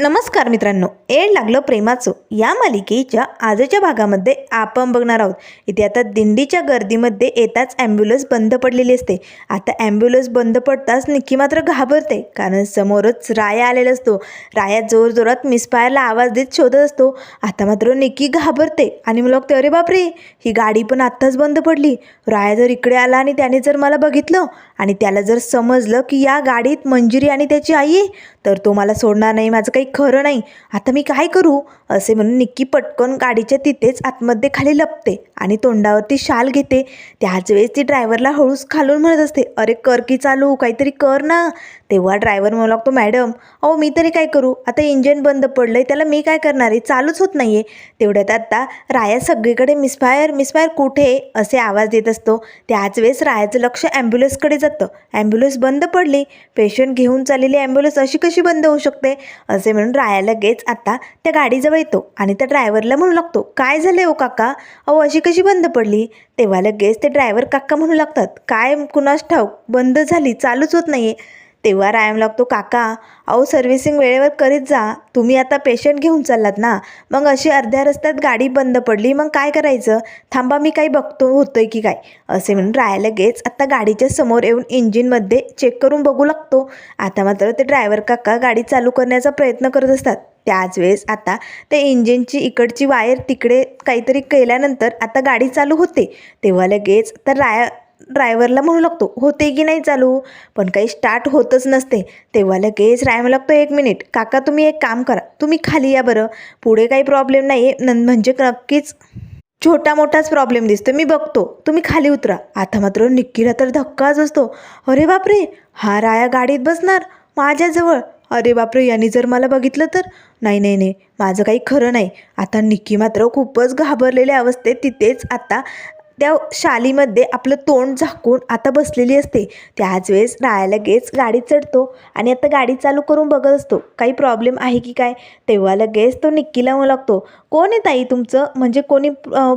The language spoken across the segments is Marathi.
नमस्कार मित्रांनो एड लागलं प्रेमाचं. या मालिकेच्या आजच्या भागामध्ये आपण बघणार आहोत. इथे आता दिंडीच्या गर्दीमध्ये येताच ॲम्ब्युलन्स बंद पडलेली असते. आता ॲम्ब्युलन्स बंद पडताच निक्की मात्र घाबरते कारण समोरच राया आलेला असतो. राया जोरजोरात मिसफायरला आवाज देत शोधत असतो. आता मात्र निक्की घाबरते आणि मग ते अरे बापरे ही गाडी पण आत्ताच बंद पडली. राया जर इकडे आला आणि त्याने जर मला बघितलं आणि त्याला जर समजलं की या गाडीत मंजिरी आणि त्याची आई आहे तर तो मला सोडणार नाही माझं काही खरं नाही. आता मी काय करू? असे म्हणून निक्की पटकन गाडीच्या तिथेच आतमध्ये खाली लपते आणि तोंडावरती शाल घेते. त्याच वेळेस ती ड्रायव्हरला हळूस खालून म्हणत असते अरे कर की चालू काहीतरी कर ना. तेव्हा ड्रायव्हर म्हणू लागतो मॅडम अहो मी तरी काय करू? आता इंजन बंद पडलं आहे त्याला मी काय करणार आहे? चालूच होत नाही आहे तेवढ्यात आत्ता राया सगळीकडे मिसफायर मिसफायर कुठे? आहे? असे आवाज देत असतो. त्याच वेळेस रायाचं लक्ष ॲम्ब्युलन्सकडे जातं. ॲम्ब्युलन्स बंद पडली पेशंट घेऊन चाललेली ॲम्ब्युलन्स अशी कशी बंद होऊ शकते? असे म्हणून राया लगेच आता त्या गाडीजवळ येतो आणि त्या ड्रायव्हरला म्हणू लागतो काय झालं हो काका? अहो अशी कशी बंद पडली? तेव्हा लगेच ते ड्रायव्हर काका म्हणू लागतात काय कुणास ठाऊक? बंद झाली चालूच होत नाही आहे तेव्हा रायम लागतो काका अहो सर्व्हिसिंग वेळेवर करीत जा. तुम्ही आता पेशंट घेऊन चाललात ना? मग अशी अर्ध्या रस्त्यात गाडी बंद पडली मग काय करायचं? थांबा मी काही बघतो होतोय की काय? असे म्हणून राय लगेच आता गाडीच्या समोर येऊन इंजिनमध्ये चेक करून बघू लागतो. आता मात्र ते ड्रायव्हर काका गाडी चालू करण्याचा प्रयत्न करत असतात. त्याच वेळेस आता ते इंजिनची इकडची वायर तिकडे काहीतरी केल्यानंतर आता गाडी चालू होते. तेव्हा लगेच तर राया ड्रायव्हरला म्हणू लागतो होते की नाही चालू? पण काही स्टार्ट होतच नसते. तेव्हा लगेच राय लागतो एक मिनिट. काका तुम्ही एक काम करा. तुम्ही खाली या बरं. पुढे काही प्रॉब्लेम नाही आहे न म्हणजे नक्कीच छोटा मोठाच प्रॉब्लेम दिसतो मी बघतो. तुम्ही खाली उतरा. आता मात्र निक्कीला तर धक्काच असतो अरे बापरे! हा राया गाडीत बसणार? माझ्याजवळ? अरे बापरे! यांनी जर मला बघितलं तर? नाही नाही नाही. माझं काही खरं नाही. आता निक्की मात्र खूपच घाबरलेल्या अवस्थेत तिथेच आता त्या शालीमध्ये आपलं तोंड झाकून आता बसलेली असते. त्याच वेळेस राया लगेच गाडीत चढतो आणि आता गाडी चालू करून बघत असतो. काही प्रॉब्लेम आहे की काय? तेव्हा लगेच तो निक्कीला म्हणू लागतो. कोण आहे ताई तुमचं? म्हणजे कोणी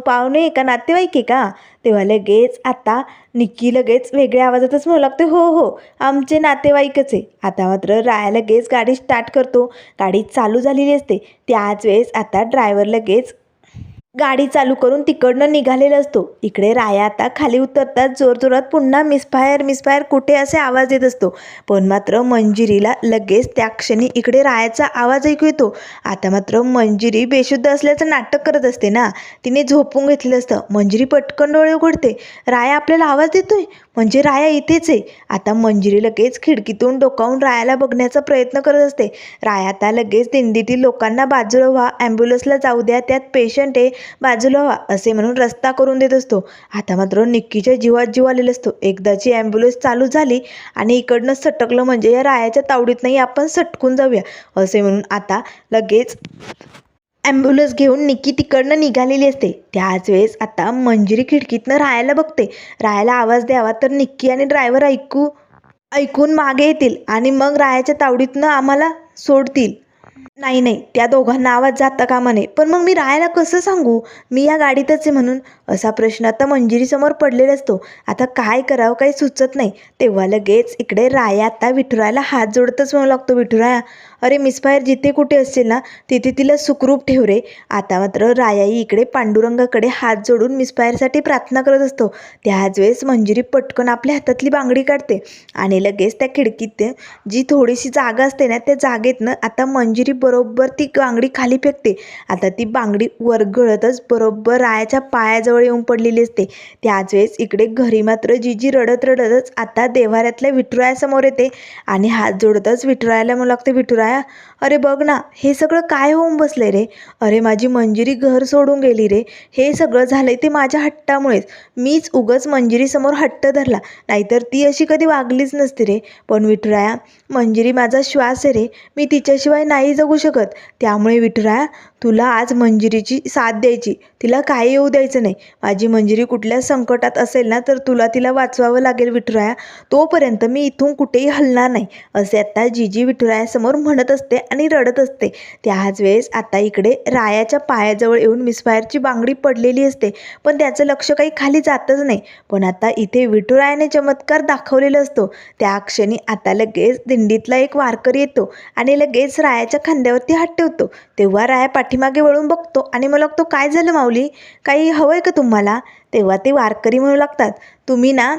पाहुणे आहे का? नातेवाईक आहे का? तेव्हा लगेच आता निक्की लगेच वेगळ्या आवाजातच म्हणू लागते. हो हो आमचे नातेवाईकच आहे. आता मात्र राया लगेच गाडी स्टार्ट करतो. गाडी चालू झालेली असते. त्याच वेळेस आता ड्रायव्हर लगेच गाडी चालू करून तिकडनं निघालेला असतो. इकडे राया आता खाली उतरतात जोरजोरात पुन्हा मिसफायर मिसफायर कुठे असे आवाज येत असतो. पण मात्र मंजिरीला लगेच त्या क्षणी इकडे रायाचा आवाज ऐकू येतो. आता मात्र मंजिरी बेशुद्ध असल्याचं नाटक करत असते ना. तिने झोपून घेतलेलं असतं. मंजिरी पटकन डोळे उघडते. राया आपल्याला आवाज देतोय. म्हणजे राया इथेच आहे. आता मंजिरी लगेच खिडकीतून डोकावून रायाला बघण्याचा प्रयत्न करत असते. राया आता लगेच दिंडीतील लोकांना बाजूला व्हा ॲम्ब्युलन्सला जाऊ द्या त्यात पेशंट आहे बाजूला व्हा असे म्हणून रस्ता करून देत असतो. आता मात्र निक्कीच्या जीवात जीव आलेला असतो. एकदाची ॲम्ब्युलन्स चालू झाली आणि इकडनं सटकलं म्हणजे या रायाच्या तावडीत नाही आपण सटकून जाऊया असे म्हणून आता लगेच ॲम्ब्युलन्स घेऊन निक्की तिकडनं निघालेली असते. त्याच वेळेस आता मंजिरी खिडकीतनं राहायला बघते. राहायला आवाज द्यावा तर निक्की आणि ड्रायव्हर ऐकू ऐकून मागे येतील आणि मग रायाच्या तावडीतनं आम्हाला सोडतील. नाही नाही त्या दोघांना आवाज जाता कामा नये. पण मग मी रायाला कसं सांगू? मी या गाडीतच आहे म्हणून. असा प्रश्न आता मंजिरीसमोर पडलेला असतो. आता काय करावं काही सुचत नाही. तेव्हा लगेच इकडे राया आता विठुरायाला हात जोडतच म्हणू लागतो विठुराया अरे मिसफायर जिथे कुठे असेल ना तिथे तिला सुखरूप ठेव रे. आता मात्र रायाही इकडे पांडुरंगाकडे हात जोडून मिसफायरसाठी प्रार्थना करत असतो. त्याच वेळेस मंजिरी पटकन आपल्या हातातली बांगडी काढते आणि लगेच त्या खिडकीत जी थोडीशी जागा असते ना त्या जागेतनं आता मंजिरी बरोबर ती बांगडी खाली फेकते. आता ती बांगडी वरगळतच बरोबर रायाच्या पायाजवळ येऊन पडलेली असते. त्याच वेळेस इकडे घरी मात्र जिजी रडत रडतच आता देवाऱ्यातल्या विठुरायासमोर येते आणि हात जोडतच विठुरायाला म्हणू लागते विठुराया अरे बघ ना हे सगळं काय होऊन बसले रे? अरे माझी मंजिरी घर सोडून गेली रे. हे सगळं झालंय ते माझ्या हट्टामुळेच. मीच उगच मंजिरीसमोर हट्ट धरला. नाहीतर ती अशी कधी वागलीच नसती रे. पण विठुराया मंजिरी माझा श्वास आहे रे. मी तिच्याशिवाय नाही जगू शकत. त्यामुळे विठुराया तुला आज मंजिरीची साथ द्यायची. तिला काही येऊ द्यायचं नाही. माझी मंजिरी कुठल्या संकटात असेल ना तर तुला तिला वाचवावं लागेल विठुराया. तोपर्यंत मी इथून कुठेही हलणार नाही. असे आता जीजी विठुरायासमोर म्हणत असते आणि रडत असते. त्याच वेळेस आता इकडे रायाच्या पायाजवळ येऊन मिसफायरची बांगडी पडलेली असते. पण त्याचं लक्ष काही खाली जातच नाही. पण आता इथे विठुरायाने चमत्कार दाखवलेला असतो. त्या क्षणी आता लगेच दिंडीतला एक वारकरी येतो आणि लगेच रायाच्या खांद्यावरती हात ठेवतो. तेव्हा राया पाठीमागे वळून बघतो. आणि मला तो काय झालं माऊली? काही हवं आहे का तुम्हाला? तेव्हा ते वारकरी म्हणू लागतात तुम्ही ना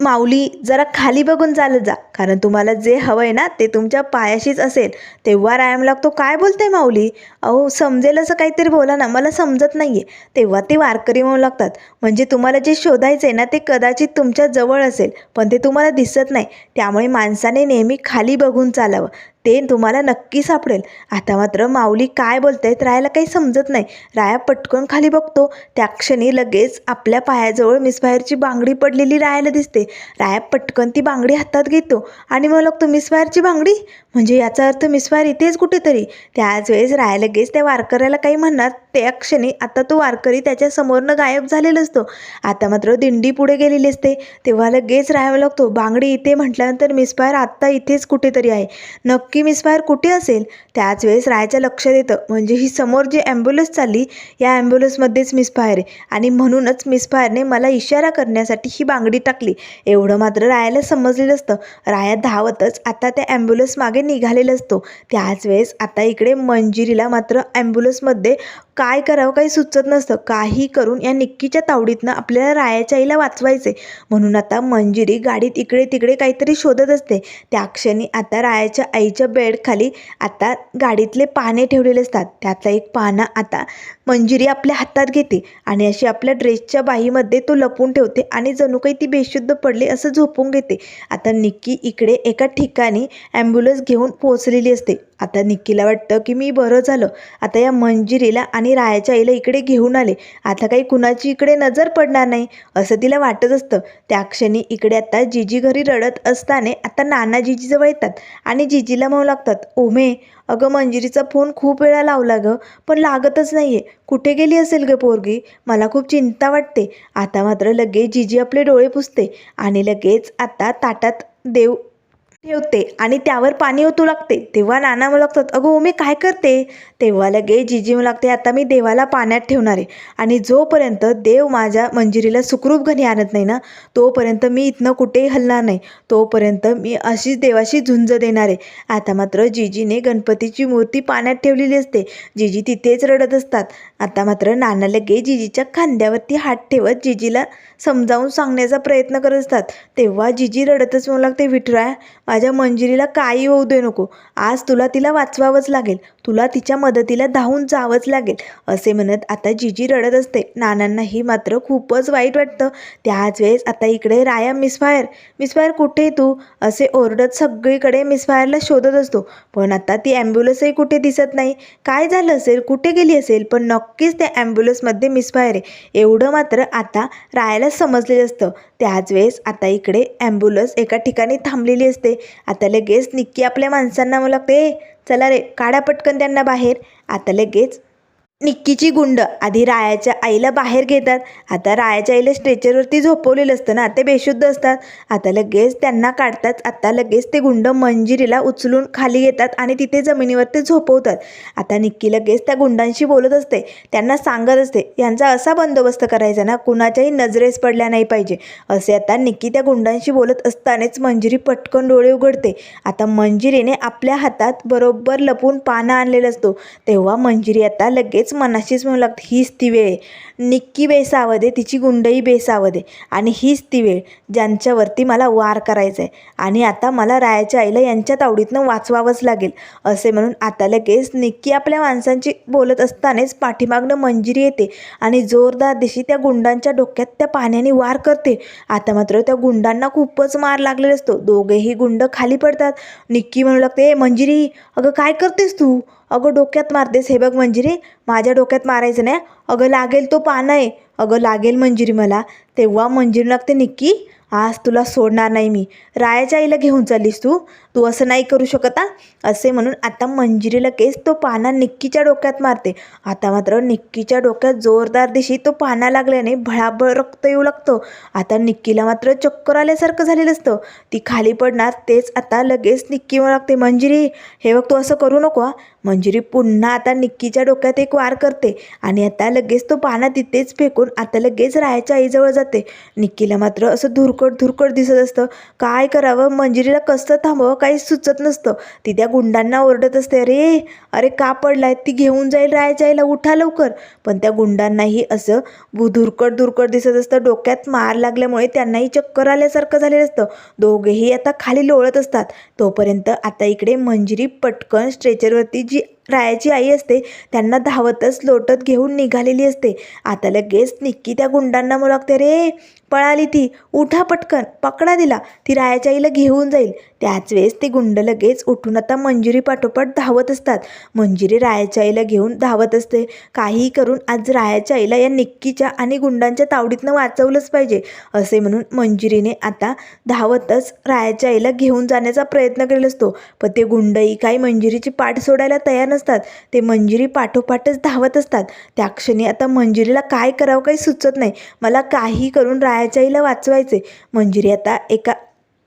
माऊली जरा खाली बघून चालत जा. कारण तुम्हाला जे हवं आहे ना ते तुमच्या पायाशीच असेल. तेव्हा रायम लागतो काय बोलते माऊली? अहो समजेल असं काहीतरी बोला ना. मला समजत नाही आहे तेव्हा ते वारकरी म्हणू लागतात. म्हणजे तुम्हाला जे शोधायचं आहे ना ते कदाचित तुमच्या जवळ असेल पण ते तुम्हाला दिसत नाही. त्यामुळे माणसाने नेहमी खाली बघून चालावं. ते तुम्हाला नक्की सापडेल. आता मात्र माऊली काय बोलतायत रायाला काही समजत नाही. राया पटकन खाली बघतो. त्या क्षणी लगेच आपल्या पायाजवळ मिसबाहेरची बांगडी पडलेली रायाला दिसते. राया पटकन ती बांगडी हातात घेतो. आणि मग लागतो मिसबाहेरची बांगडी? म्हणजे याचा अर्थ मिसबाहेर इथेच कुठेतरी. त्याच वेळेस रायाला लगेच त्या वारकऱ्याला काही म्हणणार त्या क्षणी आता तो वारकरी त्याच्या समोरनं गायब झालेला असतो. आता मात्र दिंडी पुढे गेलेली असते. तेव्हा लगेच राहावं लागतो. बांगडी इथे म्हटल्यानंतर मिसफायर आत्ता इथेच कुठेतरी आहे. नक्की मिसफायर कुठे असेल? त्याच वेळेस रायाच्या लक्षात येतं म्हणजे ही समोर जी ॲम्ब्युलन्स चालली या ॲम्ब्युलन्समध्येच मिसफायर आहे. आणि म्हणूनच मिसफायरने मला इशारा करण्यासाठी ही बांगडी टाकली. एवढं मात्र रायाला समजलेलं असतं. राया धावतच आता त्या ॲम्ब्युलन्स मागे निघालेला असतो. त्याच वेळेस आता इकडे मंजिरीला मात्र ॲम्ब्युलन्समध्ये काय करावं काही सुचत नसतं. काही करून या निक्कीच्या तावडीतनं आपल्याला रायाच्या आईला वाचवायचे. म्हणून आता मंजिरी गाडीत इकडे तिकडे काहीतरी शोधत असते. त्या क्षणी आता रायाच्या आईच्या बेडखाली आता गाडीतले पाने ठेवलेले असतात. त्यातला एक पाना आता मंजिरी आपल्या हातात घेते आणि अशी आपल्या ड्रेसच्या बाहीमध्ये तो लपून ठेवते आणि जणू काही ती बेशुद्ध पडली असं झोपून घेते. आता निक्की इकडे एका ठिकाणी ॲम्ब्युलन्स घेऊन पोहोचलेली असते. आता निक्कीला वाटतं की मी बरं झालं. आता या मंजिरीला आणि रायाच्या आईला इकडे घेऊन आले. आता काही कुणाची इकडे नजर पडणार नाही असं तिला वाटत असतं. त्या क्षणी इकडे आता जिजी घरी रडत असताना आता नाना जिजीजवळ येतात आणि जिजीला म्हणू लागतात ओमे अगं मंजिरीचा फोन खूप वेळा लावला गं पण लागतच नाही आहे कुठे गेली असेल गं पोरगी? मला खूप चिंता वाटते. आता मात्र लगेच जिजी आपले डोळे पुसते आणि लगेच आता ताटात देव ठेवते आणि त्यावर पाणी ओतू लागते. तेव्हा नाना मला लागतात अगं मी काय करते? तेव्हा लगे जिजी मला लागते आता मी देवाला पाण्यात ठेवणार आहे. आणि जोपर्यंत देव माझ्या मंजिरीला सुखरूप घरी आणत नाही ना तोपर्यंत मी इथनं कुठेही हलणार नाही. तोपर्यंत मी अशीच देवाशी झुंज देणार आहे. आता मात्र जिजीने गणपतीची मूर्ती पाण्यात ठेवलेली असते. जिजी तिथेच रडत असतात. आता मात्र नाना लगे जिजीच्या खांद्यावरती हात ठेवत जिजीला समजावून सांगण्याचा प्रयत्न करत असतात. तेव्हा जिजी रडतच मला लागते विठराय माझ्या मंजिरीला काही होऊ दे नको. आज तुला तिला वाचवावंच लागेल. तुला तिच्या मदतीला धावून जावंच लागेल. असे म्हणत आता जिजी रडत असते. नानांनाही मात्र खूपच वाईट वाटतं. त्याच वेळेस आता इकडे राया मिसफायर. मिसफायर कुठे तू? असे ओरडत सगळीकडे मिसफायरला शोधत असतो. पण आता ती ॲम्ब्युलन्सही कुठे दिसत नाही. काय झालं असेल? कुठे गेली असेल? पण नक्कीच त्या ॲम्ब्युलन्समध्ये मिसफायर आहे. एवढं मात्र आता रायाला समजलेलं असतं. त्याच वेळेस आता इकडे ॲम्ब्युलन्स एका ठिकाणी थांबलेली असते. आता लगेच निक्की आपल्या माणसांना म्हणू लागते चला रे काढा पटकन त्यांना बाहेर. आता लगेच निक्कीची गुंड. आधी रायाच्या आईला बाहेर घेतात. आता रायाच्या आईला स्ट्रेचरवरती झोपवलेलं असतं ना ते बेशुद्ध असतात. आता लगेच त्यांना काढतात. आता लगेच ते गुंड मंजिरीला उचलून खाली येतात आणि तिथे जमिनीवरती झोपवतात. आता निक्की लगेच त्या गुंडांशी बोलत असते. त्यांना सांगत असते यांचा असा बंदोबस्त करायचा ना कुणाच्याही नजरेस पडल्या नाही पाहिजे. असे आता निक्की त्या गुंडांशी बोलत असतानाच मंजिरी पटकन डोळे उघडते. आता मंजिरीने आपल्या हातात बरोबर लपून पानं आणलेलं असतो. तेव्हा मंजिरी आता लगेच मनाशीच म्हणू लागते हीच ती वेळ. निक्की बेसावं दे तिची गुंडही बेसावं दे आणि हीच ती वेळ ज्यांच्यावरती मला वार करायचा आहे आणि आता मला रायाच्या आईला यांच्या तावडीतनं वाचवावंच लागेल असे म्हणून आता लगेच निक्की आपल्या माणसांची बोलत असतानाच पाठीमागनं मंजिरी येते आणि जोरदार दिशी त्या गुंडांच्या डोक्यात त्या पाण्याने वार करते. आता मात्र त्या गुंडांना खूपच मार लागलेला असतो. दोघेही गुंड खाली पडतात. निक्की म्हणू लागते "ए, मंजिरी अगं काय करतेस तू? अगं डोक्यात मारतेस हे बघ मंजिरी माझ्या डोक्यात मारायचं नाही. अगं लागेल तो पानं आहे. अगं लागेल मंजिरी मला. तेव्हा मंजिरी लागते निक्की आज तुला सोडणार नाही मी. रायाच्या आईला घेऊन चाललीस तू? तू असं नाही करू शकत असे म्हणून आता मंजिरी लगेच तो पाना निक्कीच्या डोक्यात मारते. आता मात्र निक्कीच्या डोक्यात जोरदार दिशी तो पाना लागल्याने भळाभळ रक्त येऊ लागतं. आता निक्कीला मात्र चक्कर आल्यासारखं झालेलं असतं. ती खाली पडणार तेच आता लगेच निक्की लागते मंजिरी हे बघ तू असं करू नको मंजिरी पुन्हा आता निक्कीच्या डोक्यात एक वार करते आणि आता लगेच तो पाना तिथेच फेकून आता लगेच रायाच्या आईजवळ जाते. निक्कीला मात्र असं धुरकट धुरकट दिसत असतं. काय करावं? मंजिरीला कसं थांबवावं? काही सुचत नसतं. ती त्या गुंडांना ओरडत असते अरे अरे का पडलाय? ती घेऊन जाईल रायाच्या आईला उठा लवकर. पण त्या गुंडांनाही असं धुरकट धुरकट दिसत असतं. डोक्यात मार लागल्यामुळे त्यांनाही चक्कर आल्यासारखं झालेलं असतं. दोघेही आता खाली लोळत असतात. तोपर्यंत आता इकडे मंजिरी पटकन स्ट्रेचरवरती जी रायाची आई असते त्यांना धावतच लोटत घेऊन निघालेली असते. आता लगेच निक्की त्या गुंडांना म्हणू लागते रे पळाली ती उठा पटकन पकडा दिला ती रायाच्या आईला घेऊन जाईल. त्याच वेळेस ते गुंड लगेच उठून आता मंजिरी पाठोपाठ धावत असतात. मंजिरी रायाच्या आईला घेऊन धावत असते. काहीही करून आज रायाच्या आईला या निक्कीच्या आणि गुंडांच्या तावडीतनं वाचवलंच पाहिजे असे म्हणून मंजिरीने आता धावतच रायाच्या आईला घेऊन जाण्याचा प्रयत्न केलेला असतो. पण ते गुंडही काही मंजिरीची पाठ सोडायला तयार नसतात. ते मंजिरी पाठोपाठच धावत असतात. त्या क्षणी आता मंजिरीला काय करावं काही सुचत नाही. मला काही करून रायाच्या आईला वाचवायचे मंजिरी आता एका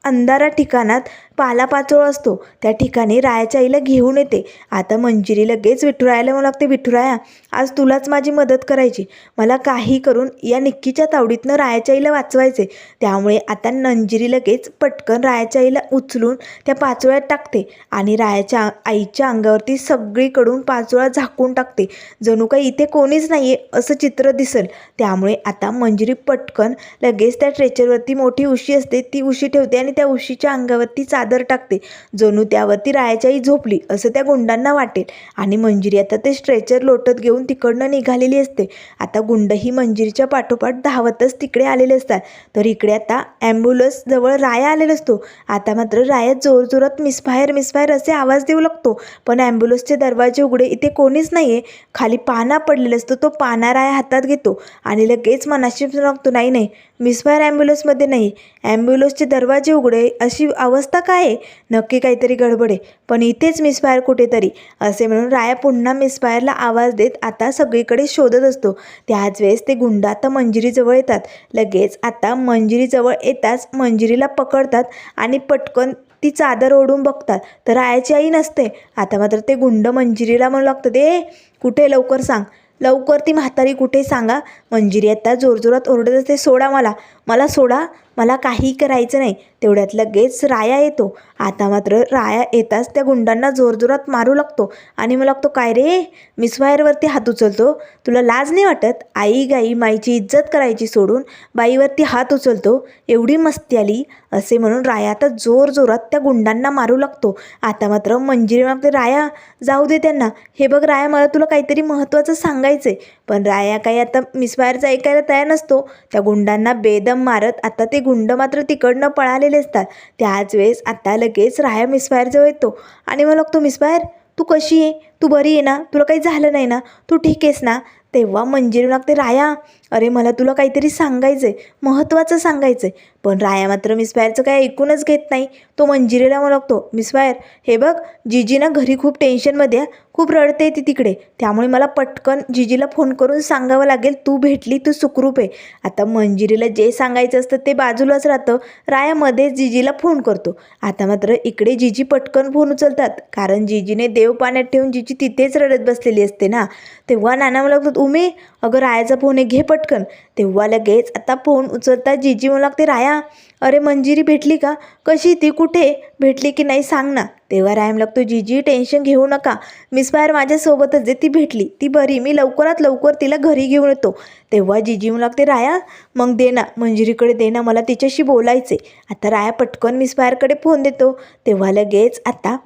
अंधारा ठिकाणात पालापाचोळा असतो. त्या ठिकाणी रायाच्या आईला घेऊन येते. आता मंजिरी लगेच विठुरायाला मला लागते विठुराया आज तुलाच माझी मदत करायची. मला काही करून या निक्कीच्या तावडीतनं रायाच्या आईला वाचवायचे त्यामुळे आता मंजिरी लगेच पटकन रायाच्या आईला उचलून त्या पाचोळ्यात टाकते आणि रायाच्या आईच्या अंगावरती सगळीकडून पाचोळा झाकून टाकते. जणू काही इथे कोणीच नाही आहे असं चित्र दिसेल. त्यामुळे आता मंजिरी पटकन लगेच त्या ट्रेचरवरती मोठी उशी असते. ती उशी ठेवते आणि त्या उशीच्या अंगावरती चादर टाकते. जणू त्यावरती रायाच्याही झोपली असं त्या गुंडांना वाटेल. आणि मंजिरी आता ते स्ट्रेचर लोटत घेऊन तिकडनं निघालेली असते. आता गुंड ही मंजिरीच्या पाठोपाठ धावतच तिकडे आलेले असतात. तर इकडे आता ॲम्ब्युलन्स जवळ राया आलेला असतो. आता मात्र राया जोरजोरात मिसफायर मिसफायर असे आवाज देऊ लागतो. पण ॲम्ब्युलन्सचे दरवाजे उघडे इथे कोणीच नाही आहे खाली पाना पडलेला असतो तो पाना राया हातात घेतो. आणि लगेच मनाशी लागतो नाही नाही मिसफायर ॲम्ब्युलन्समध्ये नाही. ॲम्ब्युलन्सचे दरवाजे उघडे अशी अवस्था काय आहे? नक्की काहीतरी गडबड आहे. पण इथेच मिसफायर कुठेतरी असे म्हणून राया पुन्हा मिसफायरला आवाज देत आता सगळीकडे शोधत असतो. त्याच वेळेस ते गुंड आता मंजिरीजवळ येतात. लगेच आता मंजिरीजवळ येताच मंजिरीला पकडतात आणि पटकन ती चादर ओढून बघतात. तर रायाची आई नसते. आता मात्र ते गुंड मंजिरीला म्हणू लागतं ते कुठे लवकर सांग. लवकर ती म्हातारी कुठे सांगा? मंजिरी आता जोरजोरात ओरडत असते सोडा मला. मला सोडा मला काही करायचं नाही. तेवढ्यात लगेच राया येतो. आता मात्र राया येताच त्या गुंडांना जोरजोरात मारू लागतो. आणि मला लागतो काय रे? मिसवायरवरती हात उचलतो? तुला लाज नाही वाटत? आई गाई माईची इज्जत करायची सोडून बाईवरती हात उचलतो? एवढी मस्ती आली? असे म्हणून राया आता जोर जोरात त्या गुंडांना मारू लागतो. आता मात्र मंजिरी मागते राया जाऊ दे त्यांना. हे बघ राया मला तुला काहीतरी महत्त्वाचं सांगायचं आहे पण राया काही आता मिसफायरचं ऐकायला तयार नसतो. त्या गुंडांना बेदम मारत आता ते गुंड मात्र तिकडनं पळालेले असतात. त्याच वेळेस आता लगेच राया मिसफायरजवळ येतो. आणि मग लागतो मिसफायर तू कशी आहे? तू बरी आहे ना? तुला काही झालं नाही ना? तू ठीक आहेस ना? तेव्हा मंजिरी लागते राया अरे मला तुला काहीतरी सांगायचं आहे महत्त्वाचं सांगायचं आहे पण राया मात्र मिसफायरचं काही ऐकूनच घेत नाही. तो मंजिरीला म्हणू लागतो मिसफायर हे बघ जिजीनं घरी खूप टेन्शनमध्ये आहे खूप रडते ती तिकडे. त्यामुळे मला पटकन जिजीला फोन करून सांगावं लागेल तू भेटली तू सुखरूप आहे. आता मंजिरीला जे सांगायचं असतं ते बाजूलाच राहतं. रायामध्ये जिजीला फोन करतो. आता मात्र इकडे जिजी पटकन फोन उचलतात. कारण जिजीने देव पाण्यात ठेवून जिजी तिथेच रडत बसलेली असते ना. तेव्हा नाना मला लागतात उमे अगं रायाचा फोन आहे घे पटकन. तेव्हा लगेच आता फोन उचलता जिजी मला लागते राया अरे मंजिरी भेटली का? कशी ती? कुठे? भेटली की नाही सांग ना. तेव्हा रायम लागतो जीजी टेन्शन घेऊ नका. मिसफायर माझ्यासोबतच जे ती भेटली. ती बरी. मी लवकरात लवकर तिला घरी घेऊन येतो. तेव्हा जीजी म्हणू लागते राया मग दे ना. मंजिरीकडे दे ना. मला तिच्याशी बोलायचे आता राया पटकन मिसफायरकडे फोन देतो. तेव्हा लगेच आता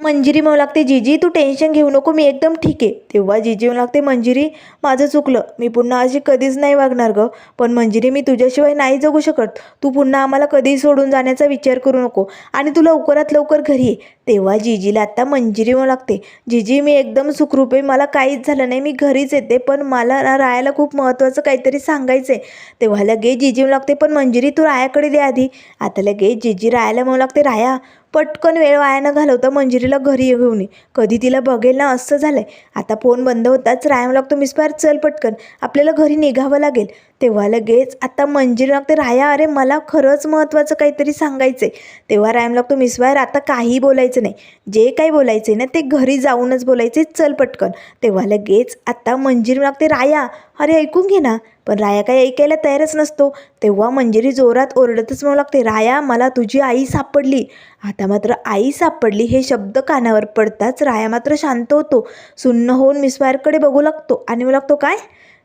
मंजिरी म्हणू लागते जीजी तू टेन्शन घेऊ नको मी एकदम ठीक आहे. तेव्हा जीजी म्हणू लागते मंजिरी माझं चुकलं. मी पुन्हा अशी कधीच नाही वागणार गं पण मंजिरी मी तुझ्याशिवाय नाही जगू शकत. तू पुन्हा आम्हाला कधीही सोडून जाण्याचा विचार करू नको आणि तू लवकरात लवकर घरी ये. तेव्हा जीजीला आत्ता मंजिरी म्हणू लागते जीजी मी एकदम सुखरूप आहे. मला काहीच झालं नाही. मी घरीच येते पण मला राहायला रायाला खूप महत्त्वाचं काहीतरी सांगायचं आहे तेव्हा लगेच जीजी म्हणू लागते पण मंजिरी तू रायाकडे दे आधी. आता लगेच जीजी रायाला म्हणू लागते राया पटकन वेळ वाया न घालवता मंजिरीला घरी घेऊन ये कधी तिला बघेल ना असं झालंय. आता फोन बंद होताच रायम लागतो मिस चल पटकन. आपल्याला घरी निघावं लागेल. तेव्हा लगेच आता मंजिरी लागते राया अरे मला खरंच महत्त्वाचं काहीतरी सांगायचं आहे तेव्हा रायम लागतो मिस बाहेर आता काही बोलायचं नाही. जे काही बोलायचं आहे ना ते घरी जाऊनच बोलायचे चल पटकन. तेव्हा लगेच आता मंजिरी लागते राया अरे ऐकून घे ना. पण राया काही ऐकायला तयारच नसतो. तेव्हा मंजिरी जोरात ओरडतच म्हणू लागते राया मला तुझी आई सापडली. आता मात्र आई सापडली हे शब्द कानावर पडताच राया मात्र शांत होतो. सुन्न होऊन मिसवायरकडे बघू लागतो. आणि मग लागतो काय?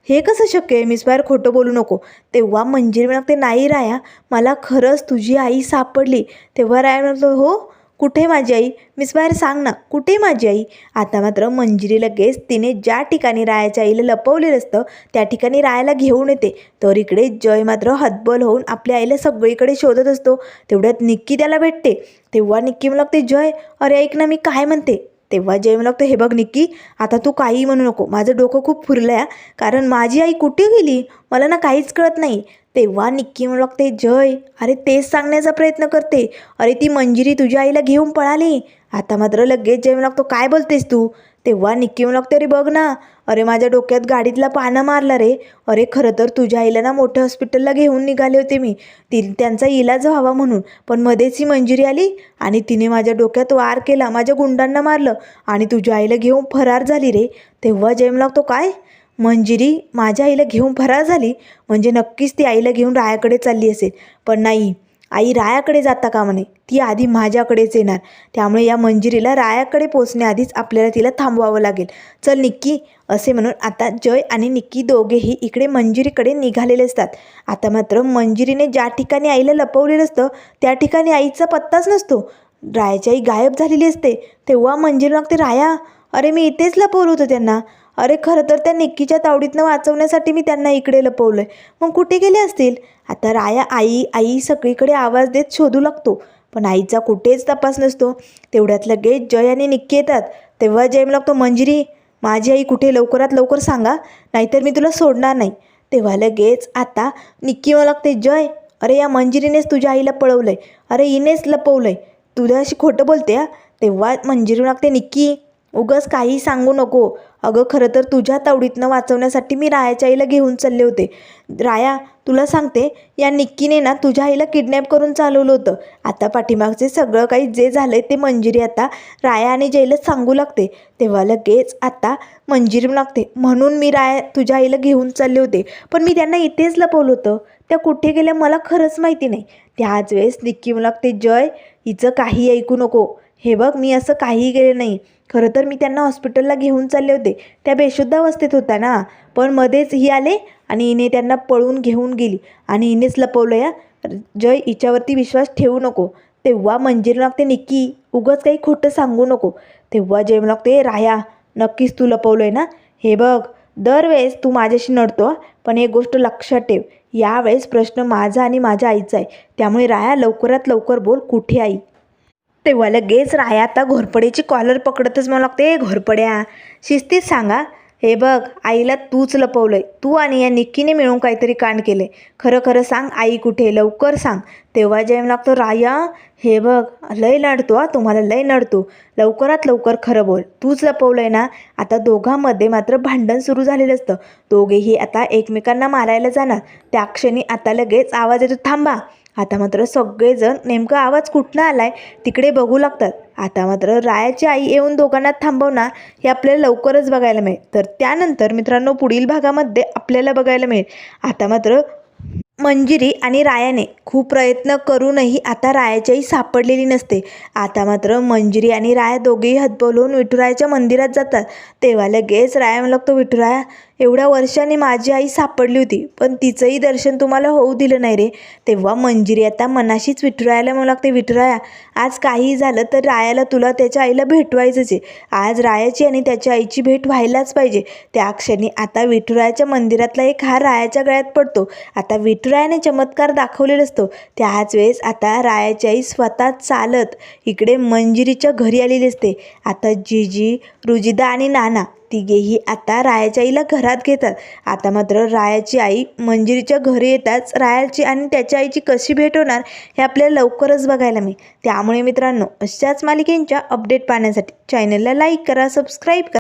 हे कसं शक्य आहे? मिसवायर खोटं बोलू नको. तेव्हा मंजिरी म्हणते नाही राया मला खरंच तुझी आई सापडली. तेव्हा राया म्हणतो हो कुठे माझी आई? मिस बाहेर सांग ना कुठे माझी आई? आता मात्र मंजिरी लगेच तिने ज्या ठिकाणी रायाच्या आईला लपवलेलं असतं त्या ठिकाणी रायाला घेऊन येते. तर इकडे जय मात्र हतबल होऊन आपल्या आईला सगळीकडे शोधत असतो. तेवढ्यात निक्की त्याला भेटते. तेव्हा निक्की मला जय अरे ऐक ना मी काय म्हणते? तेव्हा जय मला लागतं हे बघ निक्की आता तू काही म्हणू नको. माझं डोकं खूप फुरलं आहे कारण माझी आई कुठे गेली? मला ना काहीच कळत नाही. तेव्हा निक्की म्हणू लागते जय अरे तेच सांगण्याचा प्रयत्न करते. अरे ती मंजिरी तुझ्या आईला घेऊन पळाली. आता मात्र लगेच जय म्हणू लागतो काय बोलतेस तू? तेव्हा निक्की म्हणू लागते अरे बघ ना अरे माझ्या डोक्यात गाडीतला पानं मारला रे. अरे खरं तर तुझ्या आईला ना मोठ्या हॉस्पिटलला घेऊन निघाले होते मी. ती त्यांचा इलाज व्हावा म्हणून. पण मध्येच ही मंजिरी आली आणि तिने माझ्या डोक्यात वार केला माझ्या गुंडांना मारलं आणि तुझ्या आईला घेऊन फरार झाली रे. तेव्हा जयम लागतो काय? मंजिरी माझ्या आईला घेऊन फरार झाली? म्हणजे नक्कीच ती आईला घेऊन रायाकडे चालली असेल. पण नाही आई रायाकडे जाता का म्हणे? ती आधी माझ्याकडेच येणार. त्यामुळे या मंजिरीला रायाकडे पोचण्याआधीच आपल्याला तिला थांबवावं लागेल. चल निक्की असे म्हणून आता जय आणि निक्की दोघेही इकडे मंजिरीकडे निघालेले असतात. आता मात्र मंजिरीने ज्या ठिकाणी आईला लपवलेलं असतं त्या ठिकाणी आईचा पत्ताच नसतो. रायाची आई गायब झालेली असते. तेव्हा मंजिरी लागते राया अरे मी इथेच लपवलं होतं त्यांना. अरे खरं तर त्या निक्कीच्या तावडीतनं वाचवण्यासाठी मी त्यांना इकडे लपवलं आहे मग कुठे गेले असतील? आता राया आई आई सगळीकडे आवाज देत शोधू लागतो. पण आईचा कुठेच तपास नसतो. तेवढ्यात लगेच जय आणि निक्की येतात. तेव्हा जय लागतो मंजिरी माझी आई कुठे? लवकरात लवकर सांगा. नाहीतर मी तुला सोडणार नाही. तेव्हा लगेच आता निक्की मला लागते जय अरे या मंजिरीनेच तुझ्या आईला पळवलंय. अरे हिनेच लपवलंय. तुझ्या अशी खोटं बोलते हा? तेव्हा मंजिरी लागते निक्की उगस काही सांगू नको. अगं खरं तर तुझ्या तावडीतनं वाचवण्यासाठी मी रायाच्या आईला घेऊन चालले होते. राया तुला सांगते या निक्कीने ना तुझ्या आईला किडनॅप करून चालवलं होतं. आता पाठीमागचे सगळं काही जे झालं आहे ते मंजिरी आता राया आणि जयला सांगू लागते. तेव्हा लगेच आता मंजिरी लागते. म्हणून मी राया तुझ्या आईला घेऊन चालले होते. पण मी त्यांना इथेच लपवलं होतं. त्या कुठे गेल्या मला खरंच माहिती नाही. त्याच वेळेस निक्की मला लागते जय हिचं काही ऐकू नको. हे बघ मी असं काही केलं नाही. खरं तर मी त्यांना हॉस्पिटलला घेऊन चालले होते. त्या बेशुद्ध अवस्थेत होत्या ना. पण मध्येच ही आले आणि हिने त्यांना पळून घेऊन गेली. आणि हिनेच लपवलं या जय हिच्यावरती विश्वास ठेवू नको. तेव्हा मंजिरी लागते निक्की उगंच काही खोटं सांगू नको. तेव्हा जय लागते राया नक्कीच तू लपवलं आहे ना. हे बघ दरवेळेस तू माझ्याशी नडतो पण एक गोष्ट लक्षात ठेव. यावेळेस प्रश्न माझा आणि माझ्या आईचा आहे. त्यामुळे राया लवकरात लवकर बोल कुठे आई तेव्हा लगेच राया आता घोरपड्याची कॉलर पकडतच मला लागते. घोरपड्या शिस्तीत सांगा. हे बघ आईला तूच लपवलंय. तू आणि या निक्कीने मिळून काहीतरी कांड केले खरं खरं सांग आई कुठे लवकर सांग. तेव्हा जेम लागतो. राया हे बघ लय नडतो हा तुम्हाला लय नडतो. लवकरात लवकर खरं बोल. तूच लपवलंय ना? आता दोघांमध्ये मात्र भांडण सुरू झालेलं असतं. दोघेही आता एकमेकांना मारायला जाणार. त्या क्षणी आता लगेच आवाज येतो थांबा आता मात्र सगळेजण नेमका आवाज कुठनं आलाय तिकडे बघू लागतात. आता मात्र रायाची आई येऊन दोघांना थांबवणार हे आपल्याला लवकरच बघायला मिळेल. तर त्यानंतर मित्रांनो पुढील भागामध्ये आपल्याला बघायला मिळेल. आता मात्र मंजिरी आणि रायाने खूप प्रयत्न करूनही आता रायाची आई सापडलेली नसते. आता मात्र मंजिरी आणि राया दोघेही हतबलवून विठुरायाच्या मंदिरात जातात. तेव्हा लगेच राया मला लागतो विठुराया एवढ्या वर्षांनी माझी आई सापडली होती पण तिचंही दर्शन तुम्हाला होऊ दिलं नाही रे. तेव्हा मंजिरी आता मनाशीच विठुरायाला मला लागते विठुराया आज काही झालं तर रायाला तुला त्याच्या आईला भेटवायचंच आहे. आज रायाची आणि त्याच्या आईची भेट व्हायलाच पाहिजे. त्या क्षणी आता विठुरायाच्या मंदिरातला एक हार रायाच्या गळ्यात पडतो. आता रायाने चमत्कार दाखवलेला असतो. त्याच वेळेस आता रायाची आई स्वतः चालत इकडे मंजिरीच्या घरी आलेली असते. आता जीजी रुजिदा आणि नाना तिघेही आता रायाच्या आईला घरात घेतात. आता मात्र रायाची आई मंजिरीच्या घरी येताच रायाची आणि त्याच्या आईची कशी भेट होणार हे आपल्याला लवकरच बघायला मिळेल. त्यामुळे मित्रांनो अशाच मालिकेंच्या अपडेट पाहण्यासाठी चॅनलला लाईक करा सबस्क्राईब करा.